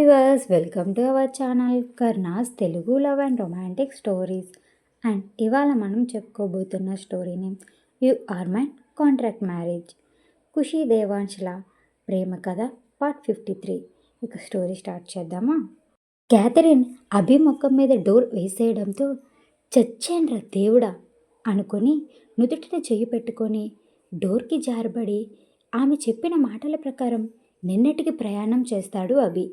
Viewers welcome to our channel Karna's Telugu love and romantic stories and ఇవాళ మనం చెప్పుకోబోతున్న స్టోరీని you are my contract marriage Khushi దేవాంశల ప్రేమ కథ పార్ట్ ఫిఫ్టీ త్రీ ఇక స్టోరీ స్టార్ట్ చేద్దామా? క్యాథరిన్ అభి ముఖం మీద డోర్ వేసేయడంతో చచ్చేండ్రా దేవుడా అనుకొని నుదుటిన చెయ్యి పెట్టుకొని డోర్కి జారబడి ఆమె చెప్పిన మాటల ప్రకారం నిన్నటికి ప్రయాణం చేస్తాడు అభి.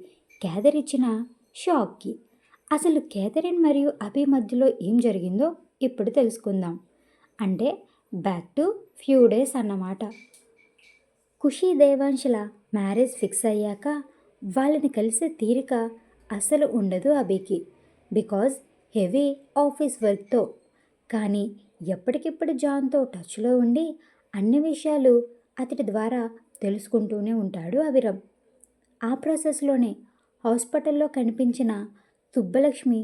కేదర్ ఇచ్చిన షాక్కి. అసలు కేథరిన్ మరియు అభి మధ్యలో ఏం జరిగిందో ఇప్పుడు తెలుసుకుందాం. అంటే బ్యాక్ టు ఫ్యూ డేస్ అన్నమాట. ఖుషి దేవాంశుల మ్యారేజ్ ఫిక్స్ అయ్యాక వాళ్ళని కలిసే తీరిక అసలు ఉండదు అభికి. బికాజ్ హెవీ ఆఫీస్ వర్క్తో కానీ ఎప్పటికిప్పుడు జాన్తో టచ్లో ఉండి అన్ని విషయాలు అతడి ద్వారా తెలుసుకుంటూనే ఉంటాడు అవిరం ఆ ప్రాసెస్లోనే హాస్పిటల్లో కనిపించిన సుబ్బలక్ష్మి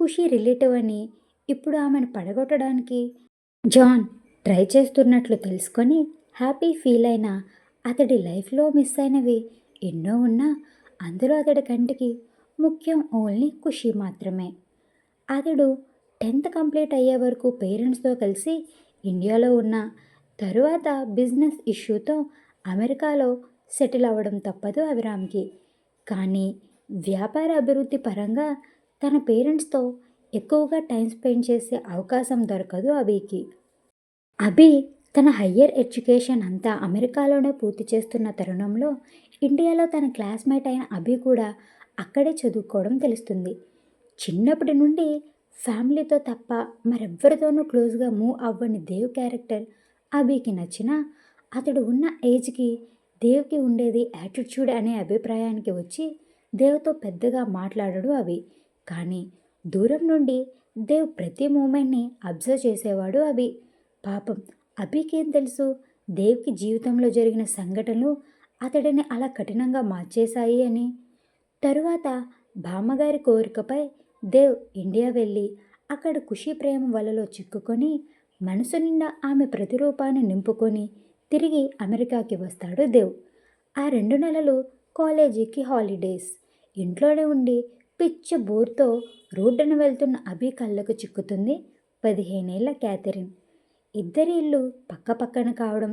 ఖుషి రిలేటివ్ అని ఇప్పుడు ఆమెను పడగొట్టడానికి జాన్ ట్రై చేస్తున్నట్లు తెలుసుకొని హ్యాపీ ఫీల్ అయిన అతడి లైఫ్లో మిస్ అయినవి ఎన్నో ఉన్నా అందులో అతడి కంటికి ముఖ్యం ఓన్లీ ఖుషి మాత్రమే. అతడు టెన్త్ కంప్లీట్ అయ్యే వరకు పేరెంట్స్తో కలిసి ఇండియాలో ఉన్న తరువాత బిజినెస్ ఇష్యూతో అమెరికాలో సెటిల్ అవ్వడం తప్పదు అభిరామ్కి. కానీ వ్యాపార అభివృద్ధి పరంగా తన పేరెంట్స్తో ఎక్కువగా టైం స్పెండ్ చేసే అవకాశం దొరకదు అభికి. అభి తన హయ్యర్ ఎడ్యుకేషన్ అంతా అమెరికాలోనే పూర్తి చేస్తున్న తరుణంలో ఇండియాలో తన క్లాస్మేట్ అయిన అభి కూడా అక్కడే చదువుకోవడం తెలుస్తుంది. చిన్నప్పటి నుండి ఫ్యామిలీతో తప్ప మరెవ్వరితోనూ క్లోజ్గా మూవ్ అవ్వని దేవ్ క్యారెక్టర్ అభికి నచ్చిన అతడు ఉన్న ఏజ్కి దేవ్కి ఉండేది యాటిట్యూడ్ అనే అభిప్రాయానికి వచ్చి దేవ్తో పెద్దగా మాట్లాడడు అవి. కానీ దూరం నుండి దేవ్ ప్రతి మూమెంట్ని అబ్జర్వ్ చేసేవాడు అభి. పాపం అభికేం తెలుసు? దేవ్కి జీవితంలో జరిగిన సంఘటనలు అతడిని అలా కఠినంగా మార్చేశాయి అని. తరువాత బామ్మగారి కోరికపై దేవ్ ఇండియా వెళ్ళి అక్కడ ఖుషి ప్రేమ వలలో చిక్కుకొని మనసు నిండా ఆమె ప్రతిరూపాన్ని నింపుకొని తిరిగి అమెరికాకి వస్తాడు దేవ్. ఆ రెండు నెలలు కాలేజీకి హాలిడేస్. ఇంట్లోనే ఉండి పిచ్చ బోర్తో రోడ్డున వెళ్తున్న అభి కళ్ళకు చిక్కుతుంది పదిహేనేళ్ళ క్యాథరిన్. ఇద్దరి ఇల్లు పక్క పక్కన కావడం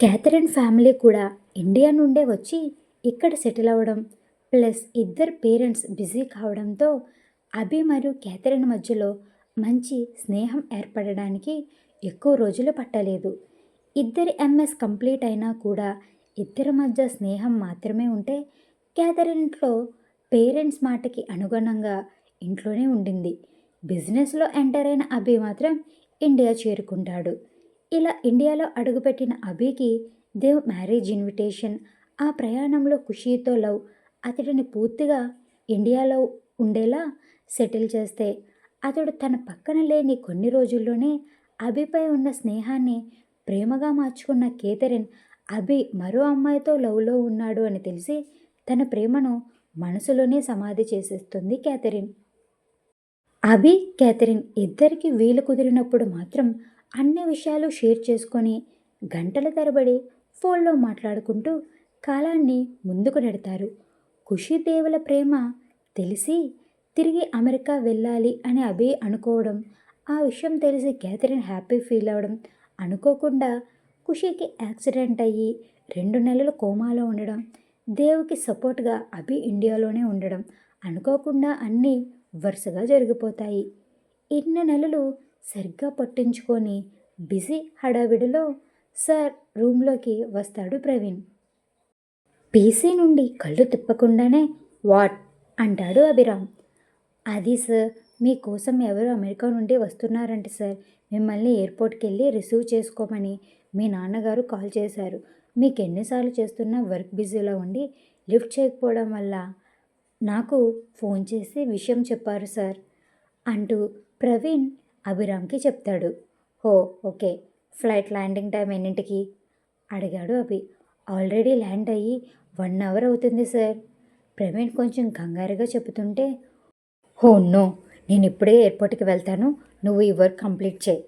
క్యాథరిన్ ఫ్యామిలీ కూడా ఇండియా నుండే వచ్చి ఇక్కడ సెటిల్ అవ్వడం ప్లస్ ఇద్దరు పేరెంట్స్ బిజీ కావడంతో అభి మరియు క్యాథరిన్ మధ్యలో మంచి స్నేహం ఏర్పడడానికి ఎక్కువ రోజులు పట్టలేదు. ఇద్దరి ఎంఎస్ కంప్లీట్ అయినా కూడా ఇద్దరి మధ్య స్నేహం మాత్రమే ఉంటే క్యాథరిన్లో పేరెంట్స్ మాటకి అనుగుణంగా ఇంట్లోనే ఉండింది. బిజినెస్లో ఎంటర్ అయిన అభి మాత్రం ఇండియా చేరుకుంటాడు. ఇలా ఇండియాలో అడుగుపెట్టిన అభికి దేవ్ మ్యారేజ్ ఇన్విటేషన్ ఆ ప్రయాణంలో ఖుషీతో లవ్ అతడిని పూర్తిగా ఇండియాలో ఉండేలా సెటిల్ చేస్తే అతడు తన పక్కన లేని కొన్ని రోజుల్లోనే అభిపై ఉన్న స్నేహాన్ని ప్రేమగా మార్చుకున్న కేథరిన్ అభి మరో అమ్మాయితో లవ్లో ఉన్నాడు అని తెలిసి తన ప్రేమను మనసులోనే సమాధి చేసేస్తుంది క్యాథరిన్. అభి క్యాథరిన్ ఇద్దరికి వీలు కుదిరినప్పుడు మాత్రం అన్ని విషయాలు షేర్ చేసుకొని గంటల తరబడి ఫోన్లో మాట్లాడుకుంటూ కాలాన్ని ముందుకు నెడతారు. ఖుషీదేవుల ప్రేమ తెలిసి తిరిగి అమెరికా వెళ్ళాలి అని అభి అనుకోవడం ఆ విషయం తెలిసి క్యాథరిన్ హ్యాపీ ఫీల్ అవ్వడం అనుకోకుండా ఖుషీకి యాక్సిడెంట్ అయ్యి రెండు నెలలు కోమాలో ఉండడం దేవుకి సపోర్ట్గా అభి ఇండియాలోనే ఉండడం అనుకోకుండా అన్నీ వరుసగా జరిగిపోతాయి. ఇన్ని నెలలు సరిగ్గా పట్టించుకొని బిజీ హడావిడిలో సార్ రూమ్లోకి వస్తాడు ప్రవీణ్. పీసీ నుండి కళ్ళు తిప్పకుండానే వాట్? అంటాడు అభిరామ్. అది సార్ మీకోసం ఎవరు అమెరికా నుండి వస్తున్నారంట సార్. మిమ్మల్ని ఎయిర్పోర్ట్కి వెళ్ళి రిసీవ్ చేసుకోమని మీ నాన్నగారు కాల్ చేశారు. మీకు ఎన్నిసార్లు చేస్తున్నా వర్క్ బిజీలో ఉండి లిఫ్ట్ చేయకపోవడం వల్ల నాకు ఫోన్ చేసి విషయం చెప్పారు సార్ అంటూ ప్రవీణ్ అభిరామ్కి చెప్తాడు. హో ఓకే ఫ్లైట్ ల్యాండింగ్ టైం ఎన్నింటికి? అడిగాడు అభి. ఆల్రెడీ ల్యాండ్ అయ్యి వన్ అవర్ అవుతుంది సార్. ప్రవీణ్ కొంచెం కంగారుగా చెబుతుంటే హో నో నేను ఇప్పుడే ఎయిర్పోర్ట్కి వెళ్తాను నువ్వు ఈ వర్క్ కంప్లీట్ చేయి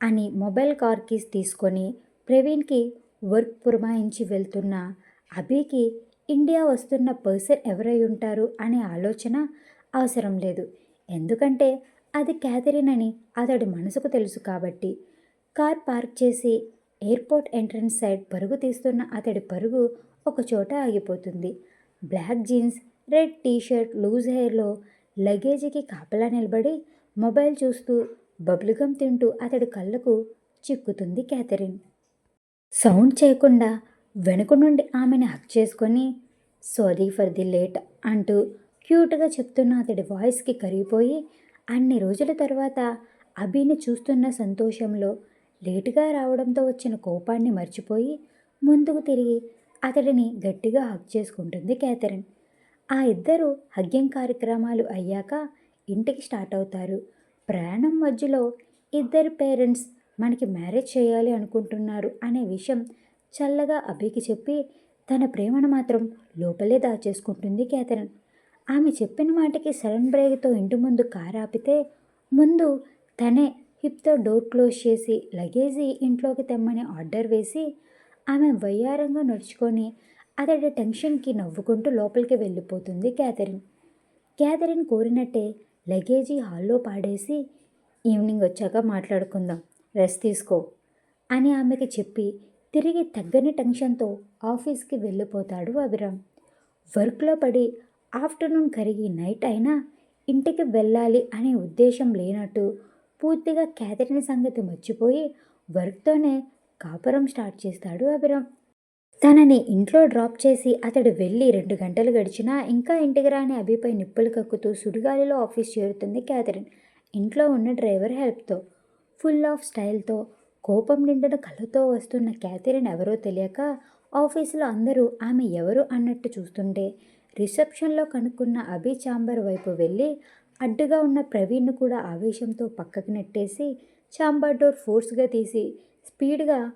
అని మొబైల్ కార్ కీస్ తీసుకొని ప్రవీణ్కి వర్క్ పురమాయించి వెళ్తున్న అభికి ఇండియా వస్తున్న పర్సన్ ఎవరై ఉంటారు? అనే ఆలోచన అవసరం లేదు. ఎందుకంటే అది క్యాథరిన్ అని అతడి మనసుకు తెలుసు కాబట్టి. కార్ పార్క్ చేసి ఎయిర్పోర్ట్ ఎంట్రన్స్ సైడ్ పరుగు తీస్తున్న అతడి పరుగు ఒక చోట ఆగిపోతుంది. Black jeans red T-shirt loose హెయిర్లో లగేజీకి కాపలా నిలబడి మొబైల్ చూస్తూ బబులుగం తింటూ అతడి కళ్ళకు చిక్కుతుంది క్యాథరిన్. సౌండ్ చేయకుండా వెనుక నుండి ఆమెను హక్ చేసుకొని సారీ ఫర్ ది లేట్ అంటూ క్యూట్గా చెప్తున్న అతడి వాయిస్కి కరిగిపోయి అన్ని రోజుల తర్వాత అభిని చూస్తున్న సంతోషంలో లేటుగా రావడంతో వచ్చిన కోపాన్ని మర్చిపోయి ముందుకు తిరిగి అతడిని గట్టిగా హక్ చేసుకుంటుంది క్యాథరిన్. ఆ ఇద్దరు హగ్యం కార్యక్రమాలు అయ్యాక ఇంటికి స్టార్ట్ అవుతారు. ప్రయాణం మధ్యలో ఇద్దరు పేరెంట్స్ మనకి మ్యారేజ్ చేయాలి అనుకుంటున్నారు అనే విషయం చల్లగా అభికి చెప్పి తన ప్రేమను మాత్రం లోపలే దాచేసుకుంటుంది క్యాథరిన్ ఆమె చెప్పిన మాటకి సడన్ బ్రేక్తో ఇంటి ముందు కారు ఆపితే ముందు తనే హిప్తో డోర్ క్లోజ్ చేసి లగేజీ ఇంట్లోకి తెమ్మని ఆర్డర్ వేసి ఆమె వయ్యారంగా నడుచుకొని అతడి టెన్షన్కి నవ్వుకుంటూ లోపలికి వెళ్ళిపోతుంది క్యాథరిన్ క్యాథరిన్ కోరినట్టే లగేజీ హాల్లో పాడేసి ఈవినింగ్ వచ్చాక మాట్లాడుకుందాం. రెస్ట్ తీసుకో అని ఆమెకి చెప్పి తిరిగి తగ్గని టెన్షన్తో ఆఫీస్కి వెళ్ళిపోతాడు అభిరామ్. వర్క్లో పడి ఆఫ్టర్నూన్ కరిగి నైట్ అయినా ఇంటికి వెళ్ళాలి అనే ఉద్దేశం లేనట్టు పూర్తిగా క్యాథరిన్ సంగతి మర్చిపోయి వర్క్తోనే కాపురం స్టార్ట్ చేస్తాడు అభిరామ్. తనని ఇంట్లో డ్రాప్ చేసి అతడు వెళ్ళి రెండు గంటలు గడిచినా ఇంకా ఇంటికి రాని అభిపై నిప్పులు కక్కుతూ సుడిగాలిలో ఆఫీస్ చేరుతుంది క్యాథరిన్. ఇంట్లో ఉన్న డ్రైవర్ హెల్ప్తో ఫుల్ ఆఫ్ స్టైల్తో కోపం నిండిన కళ్ళతో వస్తున్న క్యాథరిన్ ఎవరో తెలియక ఆఫీసులో అందరూ ఆమె ఎవరు అన్నట్టు చూస్తుంటే రిసెప్షన్లో కనుక్కున్న అభి చాంబర్ వైపు వెళ్ళి అడ్డుగా ఉన్న ప్రవీణ్ను కూడా ఆవేశంతో పక్కకు నెట్టేసి చాంబర్ డోర్ ఫోర్స్గా తీసి స్పీడ్గా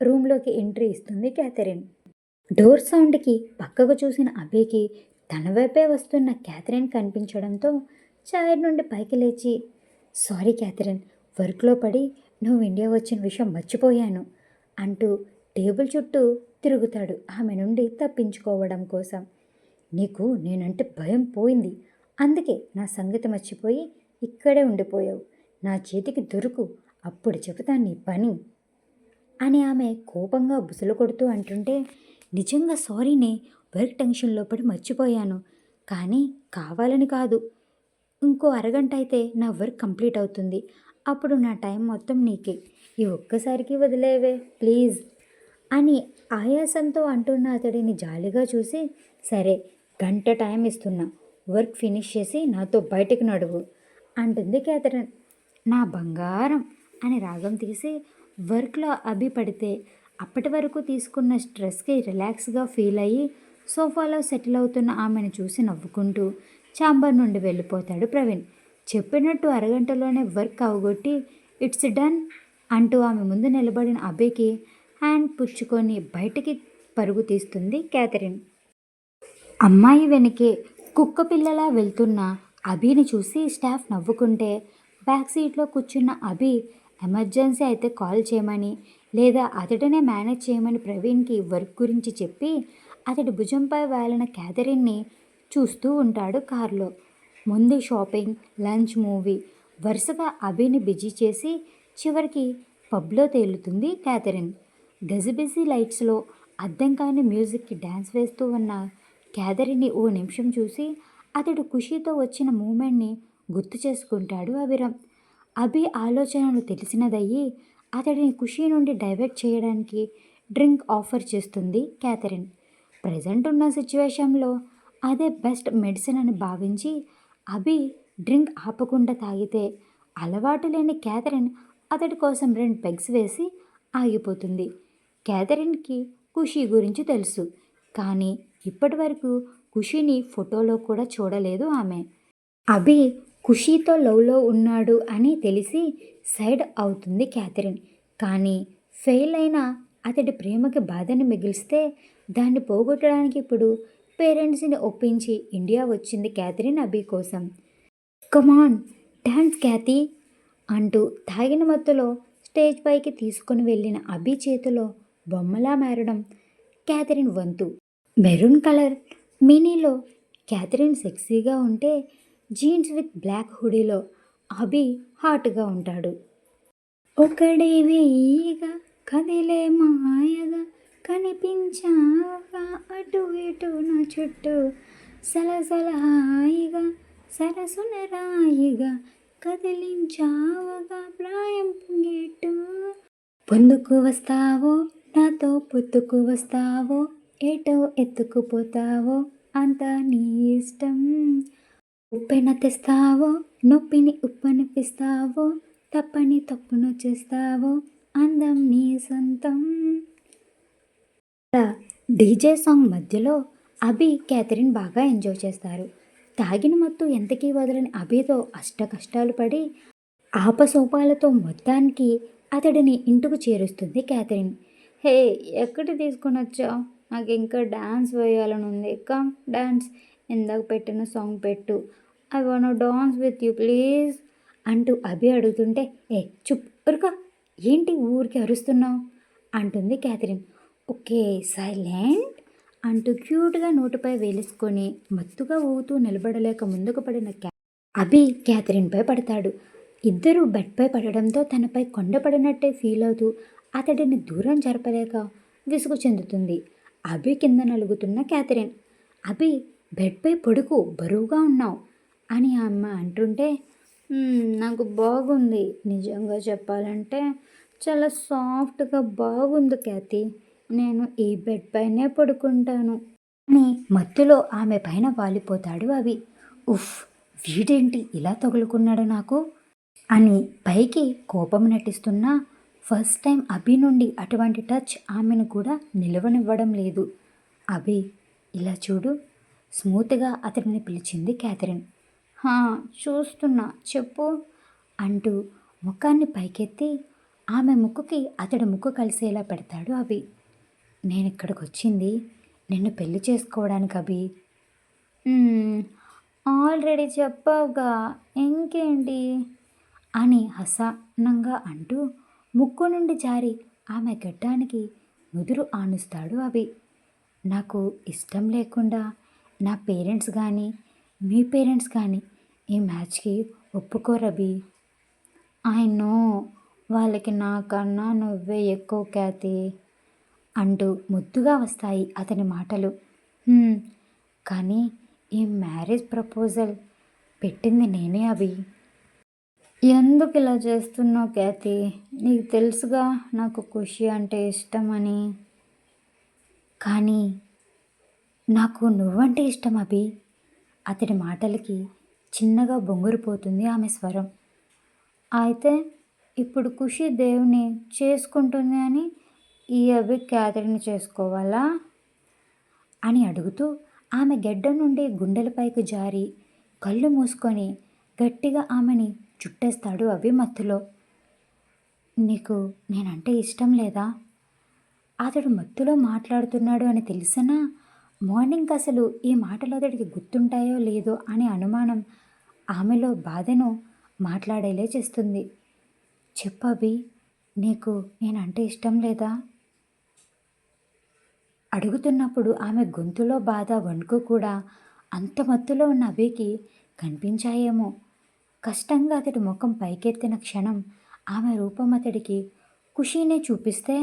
రూమ్లోకి ఎంట్రీ ఇస్తుంది క్యాథరిన్. డోర్ సౌండ్కి పక్కకు చూసిన అభికి తన వైపే వస్తున్న క్యాథరిన్ కనిపించడంతో చైర్ నుండి పైకి లేచి సారీ క్యాథరిన్ వర్క్లో పడి నువ్వు ఇండియా వచ్చిన విషయం మర్చిపోయాను అంటూ టేబుల్ చుట్టూ తిరుగుతాడు ఆమె నుండి తప్పించుకోవడం కోసం. నీకు నేనంటే భయం పోయింది. అందుకే నా సంగతి మర్చిపోయి ఇక్కడే ఉండిపోయావు. నా చేతికి దొరుకు. అప్పుడు చెబుతాను నీ పని అని ఆమె కోపంగా బుసలు కొడుతూ అంటుంటే నిజంగా సారీనే వర్క్ టెన్షన్లో పడి మర్చిపోయాను. కానీ కావాలని కాదు. ఇంకో అరగంట అయితే నా వర్క్ కంప్లీట్ అవుతుంది. అప్పుడు నా టైం మొత్తం నీకే. ఈ ఒక్కసారికి వదిలేవే ప్లీజ్. అని ఆయాసంతో అంటున్న అతడిని జాలిగా చూసి సరే గంట టైం ఇస్తున్నా. వర్క్ ఫినిష్ చేసి నాతో బయటకు నడువు అంటుంది క్యాథరిన్ నా బంగారం అని రాగం తీసి వర్క్లో అభి పడితే అప్పటి వరకు తీసుకున్న స్ట్రెస్కి రిలాక్స్గా ఫీల్ అయ్యి సోఫాలో సెటిల్ అవుతున్న ఆమెను చూసి నవ్వుకుంటూ చాంబర్ నుండి వెళ్ళిపోతాడు ప్రవీణ్. చెప్పినట్టు అరగంటలోనే వర్క్ అవగొట్టి ఇట్స్ డన్ అంటూ ఆమె ముందు నిలబడిన అభికి హ్యాండ్ పుచ్చుకొని బయటికి పరుగు తీస్తుంది క్యాథరిన్. అమ్మాయి వెనకే కుక్క పిల్లలా వెళ్తున్న అభిని చూసి స్టాఫ్ నవ్వుకుంటే బ్యాక్ సీట్లో కూర్చున్న అభి ఎమర్జెన్సీ అయితే కాల్ చేయమని లేదా అతడినే మేనేజ్ చేయమని ప్రవీణ్కి వర్క్ గురించి చెప్పి అతడి భుజంపై వేలిన క్యాథరిన్ని చూస్తూ ఉంటాడు కారులో. ముందు షాపింగ్ లంచ్ మూవీ వరుసగా అభిని బిజీ చేసి చివరికి పబ్లో తేలుతుంది క్యాథరిన్. గజిబిజీ లైట్స్లో అర్థం కాని మ్యూజిక్కి డ్యాన్స్ వేస్తూ ఉన్న క్యాథరిన్ని ఓ నిమిషం చూసి అతడు ఖుషీతో వచ్చిన మూమెంట్ని గుర్తు చేసుకుంటాడు అభిరామ్. అభి ఆలోచనలు తెలిసినదయ్యి అతడిని ఖుషీ నుండి డైవర్ట్ చేయడానికి డ్రింక్ ఆఫర్ చేస్తుంది క్యాథరిన్. ప్రజెంట్ ఉన్న సిచ్యువేషన్లో అదే బెస్ట్ మెడిసిన్ అని భావించి అభి డ్రింక్ ఆపకుండా తాగితే అలవాటు లేని క్యాథరిన్ అతడి కోసం రెండు పెగ్స్ వేసి ఆగిపోతుంది. క్యాథరిన్కి ఖుషీ గురించి తెలుసు కానీ ఇప్పటి వరకు ఖుషిని ఫోటోలో కూడా చూడలేదు ఆమె. అభి ఖుషీతో లవ్లో ఉన్నాడు అని తెలిసి సైడ్ అవుతుంది క్యాథరిన్ కానీ ఫెయిల్ అయిన అతడి ప్రేమకి బాధని మిగిలిస్తే దాన్ని పోగొట్టడానికి ఇప్పుడు పేరెంట్స్ని ఒప్పించి ఇండియా వచ్చింది క్యాథరిన్ అబీ కోసం. కమాన్ డ్యాన్స్ క్యాతి అంటూ తాగిన మత్తులో స్టేజ్ పైకి తీసుకుని వెళ్ళిన అభి చేతిలో బొమ్మలా మారడం క్యాథరిన్ వంతు. మెరూన్ కలర్ మినీలో క్యాథరిన్ సెక్సీగా ఉంటే జీన్స్ విత్ బ్లాక్ హుడీలో అభి హాట్గా ఉంటాడు. ఒకడే వేయిగా కదిలే మాయగా కనిపించావా? అటు ఇటు నా చుట్టూ సలసల హాయిగా సరసున రాయిగా కదిలించావగా ప్రాయం పొంగేట్టు పొందుకు వస్తావో? నాతో పొత్తుకు వస్తావో? ఏటో ఎత్తుకుపోతావో? అంతా నీ ఇష్టం. ఉప్పెన తెస్తావో? నొప్పిని ఉప్పనిపిస్తావో? తప్పని తప్పును చేస్తావో? అందం నీ సొంతం. డీజే సాంగ్ మధ్యలో అభి క్యాథరిన్ బాగా ఎంజాయ్ చేస్తారు. తాగిన మత్తు ఎంతకీ వదలని అభితో అష్ట కష్టాలు పడి ఆపసోపాలతో మొత్తానికి అతడిని ఇంటికి చేరుస్తుంది క్యాథరిన్. హే ఎక్కడ తీసుకొని వచ్చావు? నాకు ఇంకా డ్యాన్స్ వేయాలని ఉంది. కమ్ డ్యాన్స్ ఇందాక పెట్టిన సాంగ్ పెట్టు. I wanna dance with you please అంటూ అభి అడుగుతుంటే ఏ చుప్ ఉరక. ఏంటి ఊరికి అరుస్తున్నావు? అంటుంది క్యాథరిన్. ఓకే సైలెంట్ అంటూ క్యూట్గా నోటిపై వేలేసుకొని మత్తుగా ఊగుతూ నిలబడలేక ముందుకు పడిన క్యా అభి క్యాథరిన్పై పడతాడు. ఇద్దరూ బెడ్పై పడడంతో తనపై కొండపడినట్టే ఫీల్ అవుతూ అతడిని దూరం జరపలేక విసుగు చెందుతుంది. అభి కింద నలుగుతున్న క్యాథరిన్ అభి బెడ్పై పొడుకు బరువుగా ఉన్నావు అని అమ్మ అంటుంటే నాకు బాగుంది. నిజంగా చెప్పాలంటే చాలా సాఫ్ట్గా బాగుంది క్యాతి నేను ఈ బెడ్ పైనే పడుకుంటాను. అని మత్తులో ఆమె పైన వాలిపోతాడు అవి. ఉఫ్ వీడేంటి ఇలా తగులుకున్నాడు నాకు? అని పైకి కోపం నటిస్తున్నా ఫస్ట్ టైం అభి నుండి అటువంటి టచ్ ఆమెను కూడా నిలవనివ్వడం లేదు. అభి ఇలా చూడు. స్మూత్గా అతడిని పిలిచింది క్యాథరిన్. హా చూస్తున్నా చెప్పు. అంటూ ముఖాన్ని పైకెత్తి ఆమె ముక్కుకి అతడి ముక్కు కలిసేలా పెడతాడు అభి. నేను ఇక్కడికి వచ్చింది నిన్ను పెళ్ళి చేసుకోవడానికి అభి. ఆల్రెడీ చెప్పావుగా. ఇంకేంటి? అని అసహనంగా అంటూ ముక్కు నుండి జారి ఆమె గడ్డానికి ముదురు ఆనుస్తాడు అవి నాకు ఇష్టం లేకుండా నా పేరెంట్స్ కానీ మీ పేరెంట్స్ కానీ ఈ మ్యాచ్కి ఒప్పుకోరబి ఐ నో వాళ్ళకి నాకన్నా నువ్వే ఎక్కువ ఖ్యాతి. అంటూ ముద్దుగా వస్తాయి అతని మాటలు. కానీ ఈ మ్యారేజ్ ప్రపోజల్ పెట్టింది నేనే అభి. ఎందుకు ఇలా చేస్తున్నావు ఖ్యాతి నీకు తెలుసుగా నాకు ఖుషి అంటే ఇష్టమని. కానీ నాకు నువ్వంటే ఇష్టం అభి. అతడి మాటలకి చిన్నగా బొంగురిపోతుంది ఆమె స్వరం. అయితే ఇప్పుడు ఖుషి దేవుని చేసుకుంటుంది అని ఈ అభి క్యాథరిన్ చేసుకోవాలా? అని అడుగుతూ ఆమె గెడ్డ నుండి గుండెలపైకి జారి కళ్ళు మూసుకొని గట్టిగా ఆమెని చుట్టేస్తాడు అవి మత్తులో. నీకు నేనంటే ఇష్టం లేదా? అతడు మత్తులో మాట్లాడుతున్నాడు అని తెలిసినా మార్నింగ్ అసలు ఈ మాటలు అతడికి గుర్తుంటాయో లేదో అనే అనుమానం ఆమెలో బాధను మాట్లాడేలే చేస్తుంది. చెప్పు అభి నీకు నేనంటే ఇష్టం లేదా? అడుగుతున్నప్పుడు ఆమె గొంతులో బాధ వణుకు కూడా అంత మత్తులో ఉన్న అభికి కనిపించాయేమో. కష్టంగా అతడి ముఖం పైకెత్తిన క్షణం ఆమె రూపం అతడికి ఖుషీనే చూపిస్తే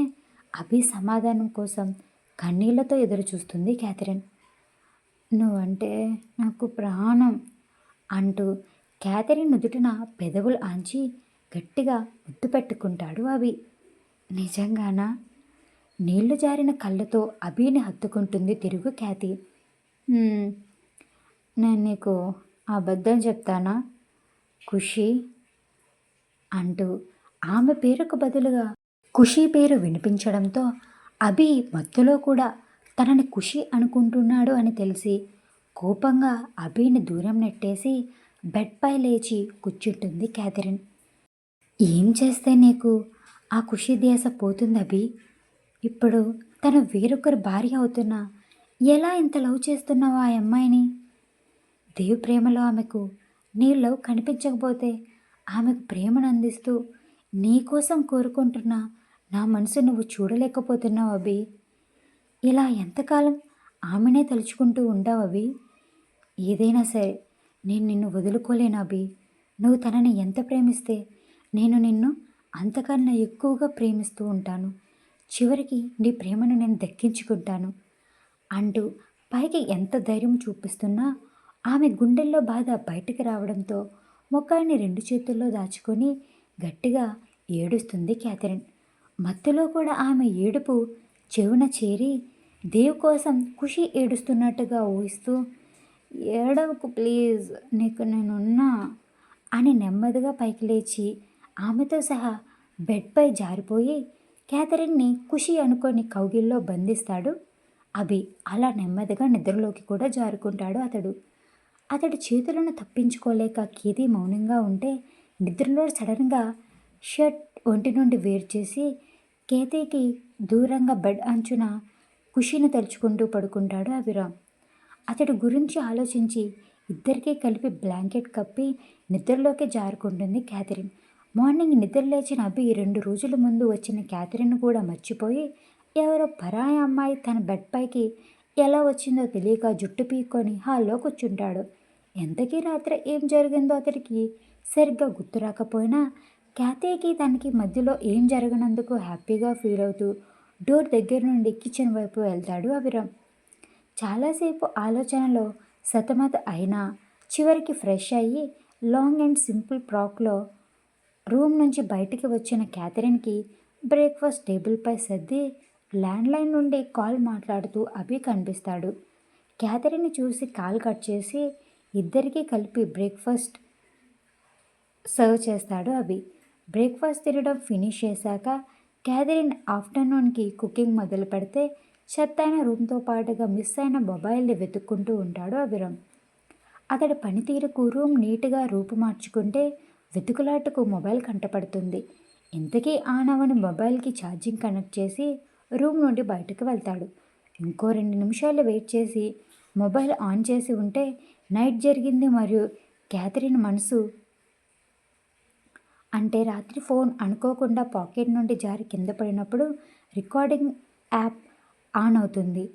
అభి సమాధానం కోసం కన్నీళ్ళతో ఎదురు చూస్తుంది క్యాథరిన్. నువ్వంటే నాకు ప్రాణం అంటూ క్యాథరిన్ నుదుటిన పెదవులు ఆంచి గట్టిగా ముద్దు పెట్టుకుంటాడు అవి నిజంగానా? నీళ్ళు జారిన కళ్ళతో అభిని హత్తుకుంటుంది తిరుగు ఖ్యాతి. నేను నీకు అబద్ధం చెప్తానా? ఖుషి అంటూ ఆమె పేరుకు బదులుగా ఖుషి పేరు వినిపించడంతో అభి మత్తులో కూడా తనని ఖుషి అనుకుంటున్నాడు అని తెలిసి కోపంగా అభిని దూరం నెట్టేసి బెడ్పై లేచి కూర్చుంటుంది క్యాథరిన్. ఏం చేస్తే నీకు ఆ ఖుషి ధ్యాస పోతుంది అభి ఇప్పుడు తను వేరొకరి భార్య అవుతున్నా ఎలా ఇంత లవ్ చేస్తున్నావు ఆ అమ్మాయిని? దేవు ప్రేమలో ఆమెకు నీ లవ్ కనిపించకపోతే ఆమెకు ప్రేమను అందిస్తూ నీ కోసం కోరుకుంటున్నా నా మనసు నువ్వు చూడలేకపోతున్నావు అభి. ఇలా ఎంతకాలం ఆమెనే తలుచుకుంటూ ఉంటావు అభి? ఏదైనా సరే నేను నిన్ను వదులుకోలేను అభి. నువ్వు తనని ఎంత ప్రేమిస్తే నేను నిన్ను అంతకన్నా ఎక్కువగా ప్రేమిస్తూ ఉంటాను. చివరికి నీ ప్రేమను నేను దక్కించుకుంటాను. అంటూ పైకి ఎంత ధైర్యం చూపిస్తున్నా ఆమె గుండెల్లో బాధ బయటికి రావడంతో ముఖాన్ని రెండు చేతుల్లో దాచుకొని గట్టిగా ఏడుస్తుంది క్యాథరిన్. మత్తులో కూడా ఆమె ఏడుపు చెవున చేరి దేవ్ కోసం ఖుషి ఏడుస్తున్నట్టుగా ఊహిస్తూ ఏడవకు ప్లీజ్ నీకు నేనున్నా అని నెమ్మదిగా పైకి లేచి ఆమెతో సహా బెడ్పై జారిపోయి క్యాథరిన్ని ఖుషి అనుకొని కౌగిల్లో బంధిస్తాడు. అభి అలా నెమ్మదిగా నిద్రలోకి కూడా జారుకుంటాడు అతడు. అతడి చేతులను తప్పించుకోలేక కీది మౌనంగా ఉంటే నిద్రలో సడన్గా షర్ట్ ఒంటి నుండి వేరు చేసి కేతీకి దూరంగా బెడ్ అంచున కుషిని తలుచుకుంటూ పడుకుంటాడు అభిరామ్. అతడి గురించి ఆలోచించి ఇద్దరికీ కలిపి బ్లాంకెట్ కప్పి నిద్రలోకి జారుకుంటుంది క్యాథరిన్. మార్నింగ్ నిద్రలేచిన అభి రెండు రోజుల ముందు వచ్చిన క్యాథరిన్ కూడా మర్చిపోయి ఎవరో పరాయి అమ్మాయి తన బెడ్ పైకి ఎలా వచ్చిందో తెలియక జుట్టు పీక్కొని హాల్లో కూర్చుంటాడు. ఎంతకీ రాత్రి ఏం జరిగిందో అతడికి సరిగ్గా గుర్తు రాకపోయినా క్యాతీకి తనకి మధ్యలో ఏం జరగనందుకు హ్యాపీగా ఫీల్ అవుతూ డోర్ దగ్గర నుండి కిచెన్ వైపు వెళ్తాడు అభిరామ్. చాలాసేపు ఆలోచనలో సతమత అయినా చివరికి ఫ్రెష్ అయ్యి లాంగ్ అండ్ సింపుల్ ఫ్రాక్లో రూమ్ నుంచి బయటికి వచ్చిన క్యాథరిన్కి బ్రేక్ఫాస్ట్ టేబుల్పై సర్ది ల్యాండ్లైన్ నుండి కాల్ మాట్లాడుతూ అభి కనిపిస్తాడు. క్యాథరిన్ని చూసి కాల్ కట్ చేసి ఇద్దరికీ కలిపి బ్రేక్ఫాస్ట్ సర్వ్ చేస్తాడు అభి. బ్రేక్ఫాస్ట్ తినడం ఫినిష్ చేశాక క్యాథరిన్ ఆఫ్టర్నూన్కి కుకింగ్ మొదలు పెడితే చెత్తైన రూమ్తో పాటుగా మిస్ అయిన మొబైల్ని వెతుక్కుంటూ ఉంటాడు అభిరామ్. అతడి పనితీరుకు రూమ్ నీట్గా రూపుమార్చుకుంటే వెతుకులాటకు మొబైల్ కంటపడుతుంది. ఇంతకీ ఆనవని మొబైల్కి ఛార్జింగ్ కనెక్ట్ చేసి రూమ్ నుండి బయటకు వెళ్తాడు. ఇంకో రెండు నిమిషాలు వెయిట్ చేసి మొబైల్ ఆన్ చేసి ఉంటే నైట్ జరిగింది మరియు క్యాథరిన్ మనసు అంటే రాత్రి ఫోన్ అనుకోకుండా పాకెట్ నుండి జారి కింద పడినప్పుడు రికార్డింగ్ యాప్ ఆన్ అవుతుంది.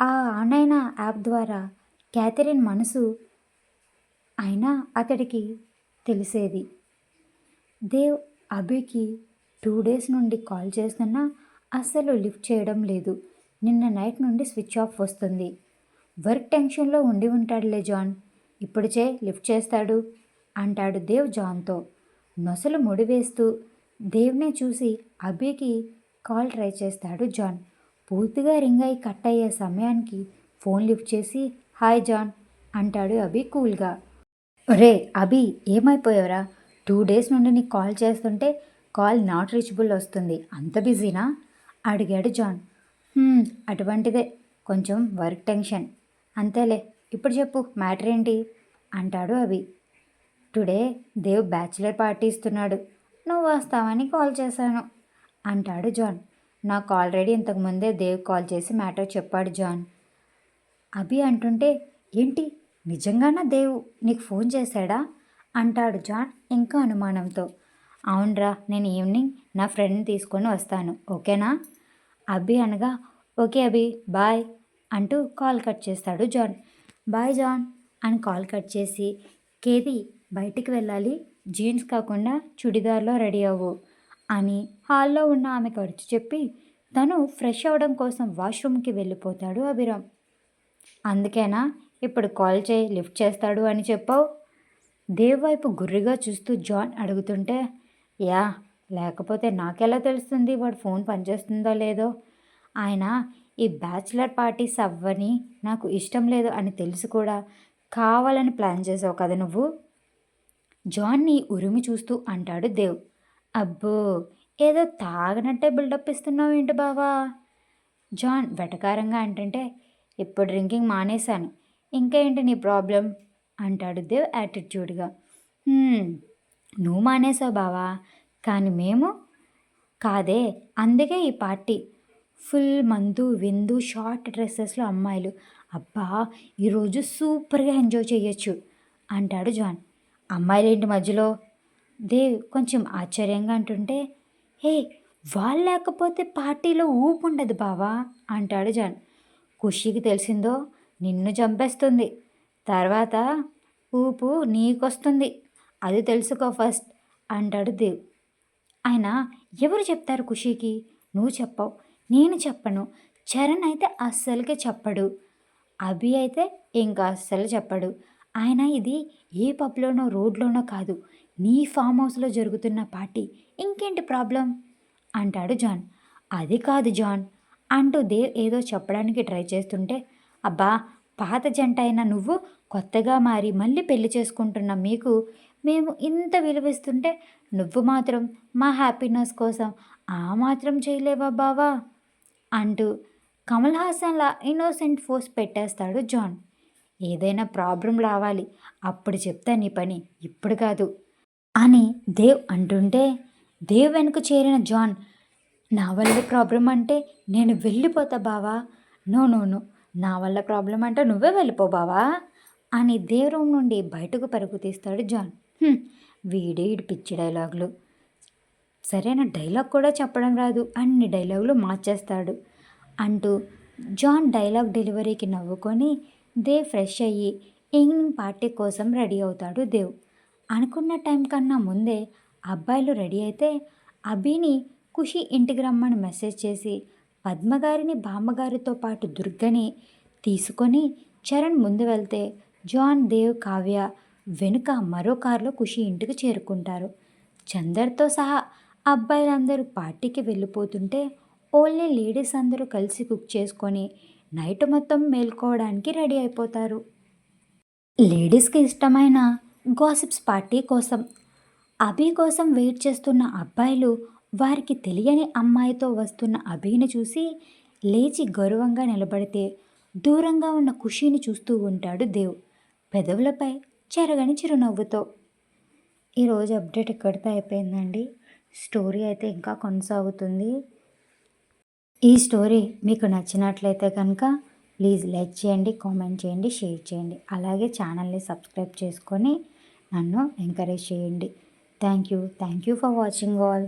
ఆ ఆన్ అయిన యాప్ ద్వారా క్యాథరిన్ మనసు అయినా అతడికి తెలిసేది. దేవ్ అభికి టూ డేస్ నుండి కాల్ చేస్తున్నా అస్సలు లిఫ్ట్ చేయడం లేదు. నిన్న నైట్ నుండి స్విచ్ ఆఫ్ వస్తుంది. వర్క్ టెన్షన్లో ఉండి ఉంటాడులే జాన్. ఇప్పుడు చే లిఫ్ట్ చేస్తాడు అంటాడు దేవ్ జాన్తో. నొసలు ముడివేస్తూ దేవ్నే చూసి అభికి కాల్ ట్రై చేస్తాడు జాన్. పూర్తిగా రింగ్ అయి కట్ అయ్యే సమయానికి ఫోన్ లిఫ్ట్ చేసి హాయ్ జాన్ అంటాడు అభి కూల్గా. రే అభి ఏమైపోయావురా? టూ డేస్ నుండి నీకు కాల్ చేస్తుంటే కాల్ నాట్ రీచబుల్ వస్తుంది. అంత బిజీనా? అడిగాడు జాన్. అటువంటిదే. కొంచెం వర్క్ టెన్షన్. అంతేలే ఇప్పుడు చెప్పు మ్యాటర్ ఏంటి? అంటాడు Abhi. Today Dev bachelor party ఇస్తున్నాడు. నువ్వు వస్తావని కాల్ చేశాను అంటాడు జాన్. నాకు ఆల్రెడీ ఇంతకుముందే దేవ్ కాల్ చేసి మ్యాటర్ చెప్పాడు జాన్. అభి అంటుంటే ఏంటి? నిజంగానా దేవు నీకు ఫోన్ చేశాడా? అంటాడు జాన్ ఇంకా అనుమానంతో. అవునరా నేను ఈవినింగ్ నా ఫ్రెండ్ని తీసుకొని వస్తాను ఓకేనా? అభి అనగా ఓకే అభి బాయ్ అంటూ కాల్ కట్ చేస్తాడు జాన్. బాయ్ జాన్ అని కాల్ కట్ చేసి కేది బయటికి వెళ్ళాలి జీన్స్ కాకుండా చుడిదార్లో రెడీ అవ్వు అని హాల్లో ఉన్న ఆమె ఖర్చు చెప్పి తను ఫ్రెష్ అవ్వడం కోసం వాష్రూమ్కి వెళ్ళిపోతాడు అభిరామ్. అందుకేనా? ఇప్పుడు కాల్ చేయి లిఫ్ట్ చేస్తాడు అని చెప్పావు. దేవ్ వైపు గుర్రిగా చూస్తూ జాన్ అడుగుతుంటే యా లేకపోతే నాకెలా తెలుస్తుంది వాడు ఫోన్ పనిచేస్తుందో లేదో? ఆయన ఈ బ్యాచిలర్ పార్టీస్ అవ్వని నాకు ఇష్టం లేదు అని తెలిసి కూడా. కావాలని ప్లాన్ చేసావు కదా నువ్వు? జాన్ని ఉరిమి చూస్తూ అంటాడు దేవ్. అబ్బో ఏదో తాగనట్టే బిల్డప్ ఇస్తున్నావు ఏంటి బావా? జాన్ వెటకారంగా అంటుంటే ఇప్పుడు డ్రింకింగ్ మానేశాను. ఇంకా ఏంటి నీ ప్రాబ్లం? అంటాడు దేవ్ యాటిట్యూడ్గా. నువ్వు మానేసావు బావా. కానీ మేము కాదే అందుకే ఈ పార్టీ. ఫుల్ మందు విందు షార్ట్ డ్రెస్సెస్లో అమ్మాయిలు. అబ్బా ఈరోజు సూపర్గా ఎంజాయ్ చేయొచ్చు అంటాడు జాన్. అమ్మాయిలేంటి మధ్యలో? దేవ్ కొంచెం ఆశ్చర్యంగా అంటుంటే హే వాళ్ళు లేకపోతే పార్టీలో ఊపు ఉండదు బావా అంటాడు జాన్. ఖుషికి తెలిసిందో నిన్ను చంపేస్తుంది. తర్వాత ఊపు నీకొస్తుంది. అది తెలుసుకో ఫస్ట్ అంటాడు దేవ్. ఆయన ఎవరు చెప్తారు ఖుషికి? నువ్వు చెప్పవు. నేను చెప్పను. చరణ్ అయితే అస్సలకే చెప్పడు. అభి అయితే ఇంకా అస్సలు చెప్పడు. ఆయన ఇది ఏ పబ్లోనో రోడ్లోనో కాదు. నీ ఫామ్ హౌస్లో జరుగుతున్న పార్టీ. ఇంకేంటి ప్రాబ్లం? అంటాడు జాన్. అది కాదు జాన్. అంటూ దేవ్ ఏదో చెప్పడానికి ట్రై చేస్తుంటే అబ్బా పాత జంట అయిన నువ్వు కొత్తగా మారి మళ్ళీ పెళ్ళి చేసుకుంటున్న మీకు మేము ఇంత విలువిస్తుంటే నువ్వు మాత్రం మా హ్యాపీనెస్ కోసం ఆ మాత్రం చేయలేవా బావా? అంటూ కమల్ హాసన్లా ఇన్నోసెంట్ ఫోర్స్ పెట్టేస్తాడు జాన్. ఏదైనా ప్రాబ్లం రావాలి అప్పుడు చెప్తా నీ పని ఇప్పుడు కాదు అని దేవ్ అంటుంటే దేవ్ వెనుక చేరిన జాన్ నా వల్ల ప్రాబ్లం అంటే నేను వెళ్ళిపోతా బావా? No no no. నా వల్ల ప్రాబ్లం అంటే నువ్వే వెళ్ళిపో బావా అని దేవ్ రూమ్ నుండి బయటకు పరుగు తీస్తాడు జాన్. "హ్మ్, వీడే ఇటు పిచ్చి డైలాగులు. సరైన డైలాగ్ కూడా చెప్పడం రాదు అన్ని డైలాగులు మార్చేస్తాడు అంటూ జాన్ డైలాగ్ డెలివరీకి నవ్వుకొని దేవ్ ఫ్రెష్ అయ్యి ఈవినింగ్ పార్టీ కోసం రెడీ అవుతాడు దేవ్. అనుకున్న టైం కన్నా ముందే అబ్బాయిలు రెడీ అయితే అభిని ఖుషి ఇంటికి రమ్మని మెసేజ్ చేసి పద్మగారిని బామ్మగారితో పాటు దుర్గని తీసుకొని చరణ్ ముందు వెళ్తే జాన్ దేవ్ కావ్య వెనుక మరో కారులో ఖుషి ఇంటికి చేరుకుంటారు. చందర్తో సహా అబ్బాయిలందరూ పార్టీకి వెళ్ళిపోతుంటే ఓన్లీ లేడీస్ అందరూ కలిసి కుక్ చేసుకొని నైట్ మొత్తం మేల్కోవడానికి రెడీ అయిపోతారు. లేడీస్కి ఇష్టమైన గాసిప్స్ పార్టీ కోసం అభి కోసం వెయిట్ చేస్తున్న అబ్బాయిలు వారికి తెలియని అమ్మాయితో వస్తున్న అభిని చూసి లేచి గౌరవంగా నిలబడితే దూరంగా ఉన్న ఖుషీని చూస్తూ ఉంటాడు దేవ్. పెదవులపై చెరగని చిరునవ్వుతో. ఈరోజు అప్డేట్ ఇక్కడితో అయిపోయిందండి? స్టోరీ అయితే ఇంకా కొనసాగుతుంది. ఈ స్టోరీ మీకు నచ్చినట్లయితే కనుక ప్లీజ్ లైక్ చేయండి కామెంట్ చేయండి షేర్ చేయండి. అలాగే ఛానల్ని సబ్స్క్రైబ్ చేసుకొని నన్ను ఎంకరేజ్ చేయండి. Thank you. Thank you for watching all.